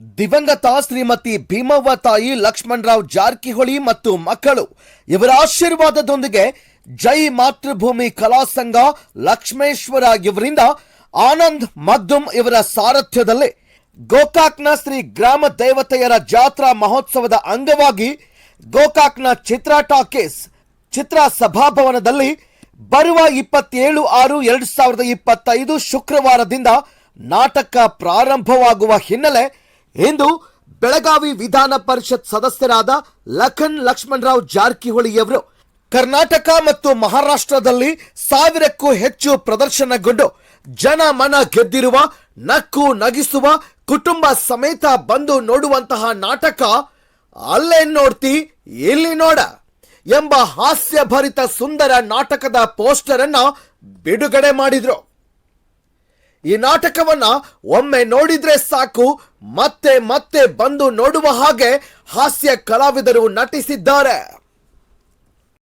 ದಿವಂಗತ ಶ್ರೀಮತಿ ಭೀಮವ್ವ ತಾಯಿ ಲಕ್ಷ್ಮಣರಾವ್ ಜಾರಕಿಹೊಳಿ ಮತ್ತು ಮಕ್ಕಳು ಇವರ ಆಶೀರ್ವಾದದೊಂದಿಗೆ ಜೈ ಮಾತೃಭೂಮಿ ಕಲಾ ಸಂಘ ಲಕ್ಷ್ಮೇಶ್ವರ ಇವರಿಂದ ಆನಂದ್ ಮದ್ದುಮ್ ಇವರ ಸಾರಥ್ಯದಲ್ಲಿ. ಗೋಕಾಕ್ನ ಶ್ರೀ ಗ್ರಾಮ ದೇವತೆಯರ ಜಾತ್ರಾ ಮಹೋತ್ಸವದ ಅಂಗವಾಗಿ ಗೋಕಾಕ್ನ ಚಿತ್ರ ಟಾಕೀಸ್ ಚಿತ್ರ ಸಭಾಭವನದಲ್ಲಿ ಬರುವ ಇಪ್ಪತ್ತೇಳು ಆರು ಎರಡು ಸಾವಿರದ ಇಪ್ಪತ್ತೈದು ಶುಕ್ರವಾರದಿಂದ ನಾಟಕ ಪ್ರಾರಂಭವಾಗುವ ಹಿನ್ನೆಲೆ ಇಂದು ಬೆಳಗಾವಿ ವಿಧಾನ ಪರಿಷತ್ ಸದಸ್ಯರಾದ ಲಖನ್ ಲಕ್ಷ್ಮಣರಾವ್ ಜಾರಕಿಹೊಳಿಯವರು ಕರ್ನಾಟಕ ಮತ್ತು ಮಹಾರಾಷ್ಟ್ರದಲ್ಲಿ ಸಾವಿರಕ್ಕೂ ಹೆಚ್ಚು ಪ್ರದರ್ಶನಗೊಂಡು ಜನ ಮನ ಗೆದ್ದಿರುವ, ನಕ್ಕು ನಗಿಸುವ, ಕುಟುಂಬ ಸಮೇತ ಬಂದು ನೋಡುವಂತಹ ನಾಟಕ ಅಲ್ಲೇ ನೋಡ್ತಿ, ಇಲ್ಲಿ ನೋಡ ಎಂಬ ಹಾಸ್ಯಭರಿತ ಸುಂದರ ನಾಟಕದ ಪೋಸ್ಟರ್ ಅನ್ನ ಬಿಡುಗಡೆ ಮಾಡಿದ್ರು. ಈ ನಾಟಕವನ್ನ ಒಮ್ಮೆ ನೋಡಿದ್ರೆ ಸಾಕು ಮತ್ತೆ ಮತ್ತೆ ಬಂದು ನೋಡುವ ಹಾಗೆ ಹಾಸ್ಯ ಕಲಾವಿದರು ನಟಿಸಿದ್ದಾರೆ.